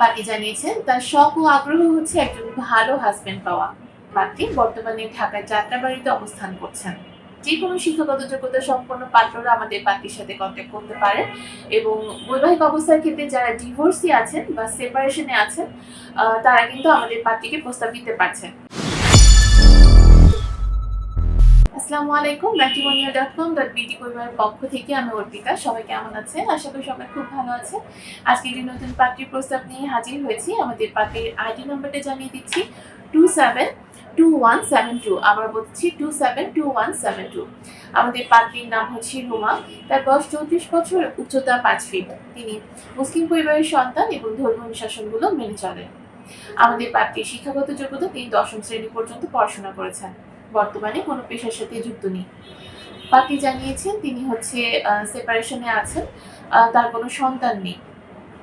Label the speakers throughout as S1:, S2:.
S1: Party জানিয়েছেন, তার শখ ও আগ্রহ হচ্ছে একজন ভালো হাজবেন্ড পাওয়া। পার্টি বর্তমানে ঢাকার যাত্রাবাড়িতে অবস্থান করছেন। যে কোনো শিক্ষাগত যোগ্যতা সম্পন্ন পাত্ররা আমাদের পার্টির সাথে কন্ট্যাক্ট করতে পারে এবং বৈবাহিক অবস্থার ক্ষেত্রে যারা ডিভোর্সি আছেন বা সেপারেশনে আছেন তারা কিন্তু আমাদের পার্টিকে প্রস্তাব দিতে পারছেন। আসসালামু আলাইকুম matrimonial dot com dot BD পরিবারের পক্ষ থেকে আমি অর্পিতা। সবাই কেমন আছেন? আশা করি সবাই খুব ভালো আছে আজকে একটি নতুন পাত্রীর প্রস্তাব নিয়ে হাজির হয়েছি, আমাদের পাত্রীর আইডি নাম্বারটা জানিয়ে দিচ্ছি two seven two one seven two আবার বলছি two seven two one seven two আমাদের পাত্রীর নাম হচ্ছে রুমা, তার বয়স চৌত্রিশ বছর, উচ্চতা পাঁচ ফিট তিনি মুসলিম পরিবারের সন্তান এবং ধর্ম অনুশাসনগুলো মেনে চলেন। আমাদের পাত্রীর শিক্ষাগত যোগ্যতা তিনি দশম শ্রেণি পর্যন্ত পড়াশোনা করেছেন। বর্তমানে কোনো পেশার সাথে যুক্ত নেই। পাত্রী জানিয়েছেন তিনি হচ্ছে সেপারেশনে আছেন। তার কোনো সন্তান নেই।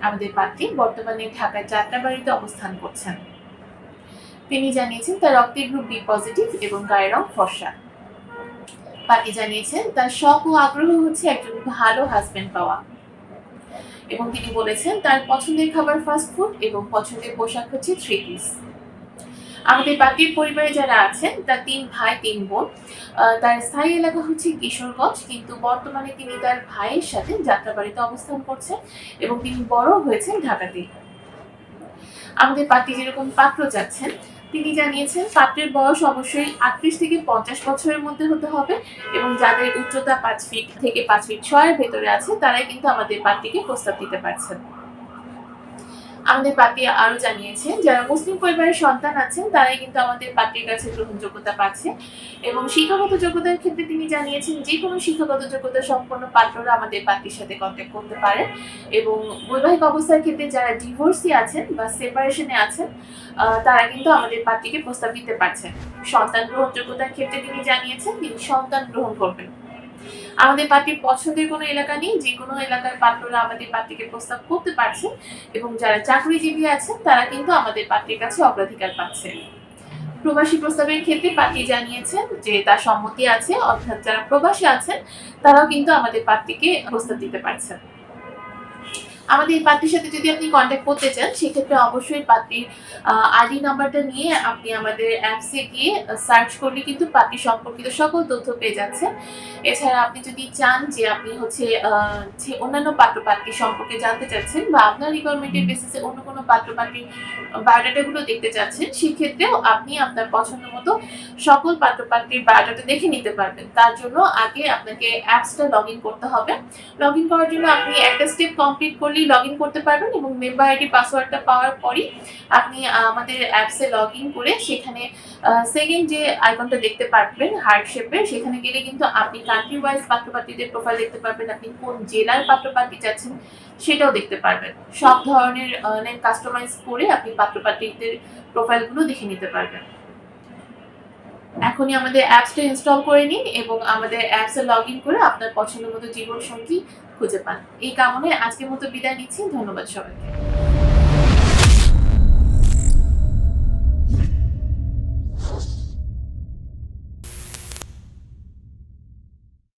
S1: আমাদের পাত্রী বর্তমানে ঢাকার যাত্রাবাড়িতে অবস্থান করছেন। তিনি জানিয়েছেন তার রক্তের গ্রুপ বি পজিটিভ এবং গায়ের রং ফর্সা। পাত্রী জানিয়েছেন তার শখ ও আগ্রহ হচ্ছে একজন ভালো হাজবেন্ড পাওয়া। এবং তিনি বলেছেন তার পছন্দের খাবার ফাস্ট ফুড এবং পছন্দের পোশাক হচ্ছে থ্রি পিস আমাদের বাকির পরিবারে যারা আছেন, তার তিন ভাই, তিন বোন তার স্থায়ী এলাকা হচ্ছে কিশোরগঞ্জ, কিন্তু বর্তমানে তিনি তার ভাইয়ের সাথে যাত্রাবাড়িতে অবস্থান করছেন এবং তিনি বড় হয়েছেন ঢাকাতে। আমাদের পার্টি যেরকম পাত্র যাচ্ছেন তিনি জানিয়েছেন পাত্রের বয়স অবশ্যই আটত্রিশ থেকে পঞ্চাশ বছরের মধ্যে হতে হবে এবং যাদের উচ্চতা পাঁচ ফিট থেকে পাঁচ ফিট ছয়ের ভেতরে আছে, তারাই কিন্তু আমাদের পার্টিকে প্রস্তাব দিতে পারছেন। আমাদের পার্টি আরও জানিয়েছে, যারা মুসলিম পরিবারের সন্তান আছেন, তারাই কিন্তু আমাদের পার্টির কাছে গ্রহণযোগ্যতা পাচ্ছে। এবং শিক্ষাগত যোগ্যতার ক্ষেত্রে তিনি জানিয়েছেন, যে কোনো শিক্ষাগত যোগ্যতা সম্পন্ন পাত্ররা আমাদের পার্টির সাথে কন্ট্যাক্ট করতে পারে এবং বৈবাহিক অবস্থার ক্ষেত্রে যারা ডিভোর্সি আছেন বা সেপারেশনে আছেন তারা কিন্তু আমাদের পার্টিকে প্রস্তাব দিতে পারছেন। সন্তান গ্রহণযোগ্যতার ক্ষেত্রে তিনি জানিয়েছেন, তিনি সন্তান গ্রহণ করবেন। আমাদের পার্টির পছন্দের কোনো এলাকা নেই, যে কোনো এলাকার পাত্ররা আমাদের পার্টিকে প্রস্তাব করতে পারছে এবং যারা চাকরিজীবী আছেন, তারা কিন্তু আমাদের পার্টির কাছে অগ্রাধিকার পাচ্ছে। প্রবাসী প্রস্তাবের ক্ষেত্রে পার্টি জানিয়েছেন যে তার সম্মতি আছে, অর্থাৎ যারা প্রবাসী আছেন, তারাও কিন্তু আমাদের পার্টিকে প্রস্তাব দিতে পারছেন। আমাদের এই পার্টির সাথে যদি আপনি কন্ট্যাক্ট করতে চান, সেক্ষেত্রে অবশ্যই পার্টির আইডি নাম্বারটা নিয়ে আপনি আমাদের অ্যাপসে গিয়ে সার্চ করলে কিন্তু পার্টি সম্পর্কিত সকল তথ্য পেয়ে যাচ্ছেন এছাড়া আপনি যদি চান যে আপনি হচ্ছে যে অন্যান্য পাত্র পাত্রী সম্পর্কে জানতে চাচ্ছেন বা আপনার রিকোয়ারমেন্টের বেসিসে অন্য কোনো পাত্র পাত্রীর বায়োডাটাগুলো দেখতে চাচ্ছেন, সেক্ষেত্রেও আপনি আপনার পছন্দ মতো সকল পাত্র পাত্রীর বায়োডাটা দেখে নিতে পারবেন। তার জন্য আগে আপনাকে অ্যাপসটা লগ ইন করতে হবে। লগ ইন করার জন্য আপনি একটা স্টেপ কমপ্লিট করলেই লগ ইন করতে পারবেন এবং মেম্বার আইডি পাসওয়ার্ডটা পাওয়ার পরই আপনি আমাদের অ্যাপসে লগ ইন করে সেখানে সেকেন্ড যে আইকনটা দেখতে পারবেন হার্ট শেপের সেখানে গেলে কিন্তু আপনি কান্ট্রি ওয়াইজ পাত্রপাত্রীদের প্রোফাইল দেখতে পারবেন, আপনি কোন জেলার পাত্রপাত্রী চাচ্ছেন সেটাও দেখতে পারবেন। সব ধরনের কাস্টমাইজ করে আপনি পাত্রপাত্রীদের প্রোফাইলগুলো দেখে নিতে পারবেন। এখনই আমাদের অ্যাপসটা ইনস্টল করে নিন এবং আমাদের অ্যাপসে লগ ইন করে আপনার পছন্দ মতো জীবনসঙ্গী খুঁজে পান। এই কামনায় আজকের মতো বিদায় নিচ্ছি। ধন্যবাদ সবাইকে।